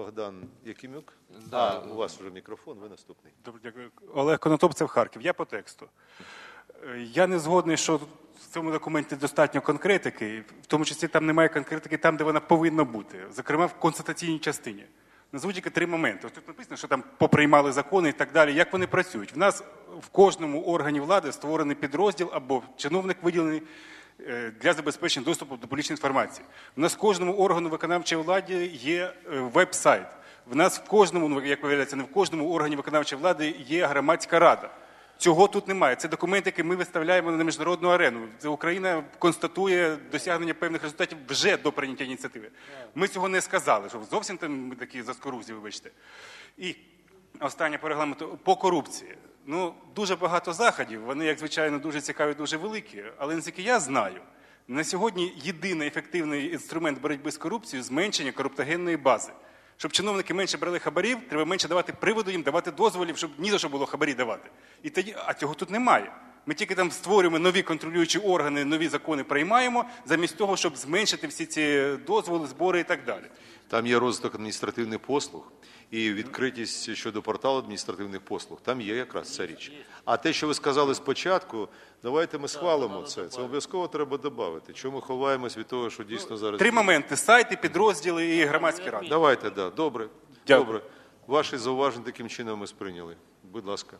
Богдан Якимюк. Да. А, у вас вже мікрофон, ви наступний. Добре, дякую. Олег Конотопцев, Харків. Я по тексту. Я не згодний, що в цьому документі достатньо конкретики, в тому числі там немає конкретики там, де вона повинна бути, зокрема в констатаційній частині. Назвуть тільки три моменти. Ось тут написано, що там поприймали закони і так далі. Як вони працюють? В нас в кожному органі влади створений підрозділ або чиновник виділений для забезпечення доступу до публічної інформації. У нас в кожному органу виконавчої влади є е, веб-сайт. В нас в кожному, ну, як виявляється, не в кожному органі виконавчої влади є громадська рада. Цього тут немає. Це документ, який ми виставляємо на міжнародну арену. Це Україна констатує досягнення певних результатів вже до прийняття ініціативи. Ми цього не сказали, що зовсім там ми такі заскорузі, вибачте. І останнє по регламенту по корупції. Ну, дуже багато заходів. Вони, як звичайно, дуже цікаві, дуже великі. Але наскільки я знаю, на сьогодні єдиний ефективний інструмент боротьби з корупцією зменшення коруптогенної бази. Щоб чиновники менше брали хабарів, треба менше давати приводу їм давати дозволів, щоб ні за що було хабарі давати. І тоді, а цього тут немає. Ми тільки там створюємо нові контролюючі органи, нові закони приймаємо, замість того, щоб зменшити всі ці дозволи, збори і так далі. Там є розвиток адміністративних послуг і відкритість щодо порталу адміністративних послуг. Там є якраз ця річ. А те, що ви сказали спочатку, давайте ми схвалимо це. Це обов'язково треба додати. Чому ми ховаємось від того, що дійсно зараз. Три моменти: сайти, підрозділи і громадські ради. Давайте, да. Добре. Дякую. Добре. Ваші зауваження таким чином ми сприйняли. Будь ласка.